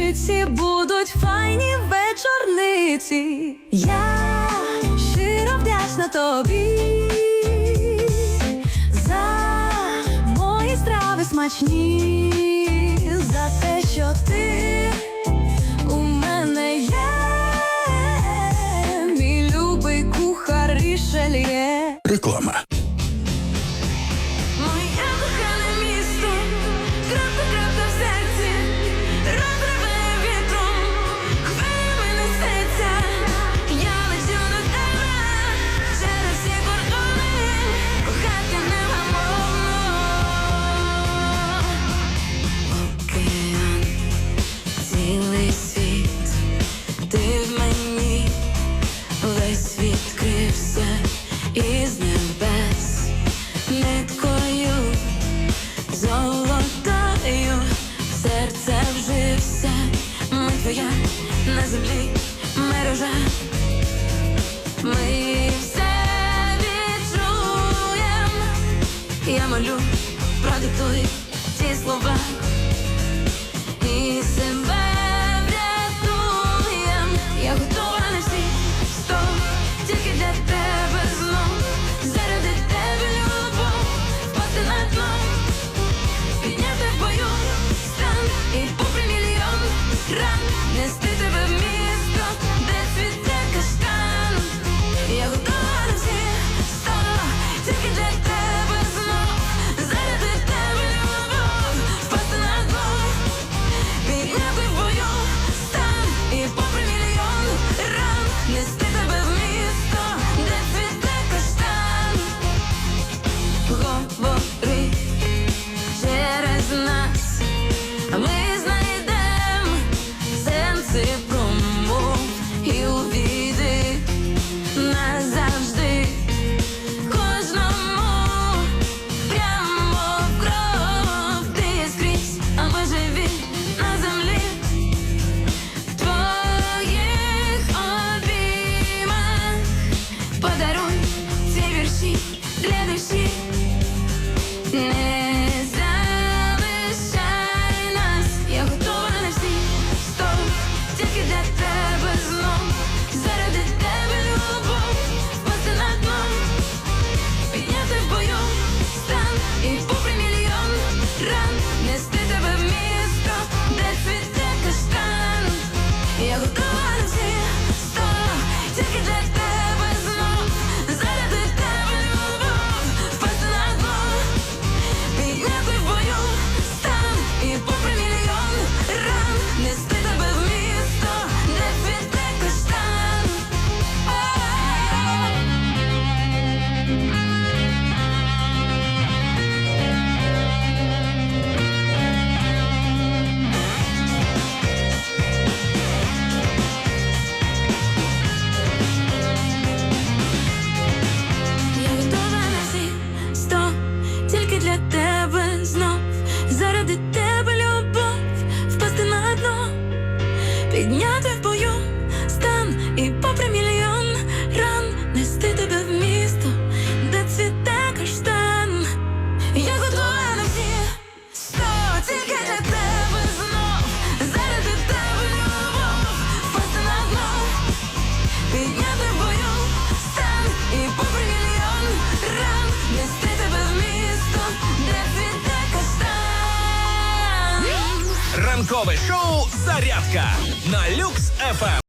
Вчиці будуть файні вечорниці. Я щиро вдячна тобі за мої страви смачні, за те, що ти у мене є, мій любий кухар шельє. Реклама. цілий світ, ти в мені весь відкрився золотою, серце вжився, ми твоя на землі мережа, ми все відчуєм, я молю, продиктуй ті слова. і себе. нести тебе в місто, де цвіте каштан. Я готова до тільки для тебе знов Заради тебе любов, впасти підняти в бою стан і попри мільйон ран нести тебе в місто, де цвіте каштан. Го-го для тебе. ранкове шоу Зарядка на люкс ФМ.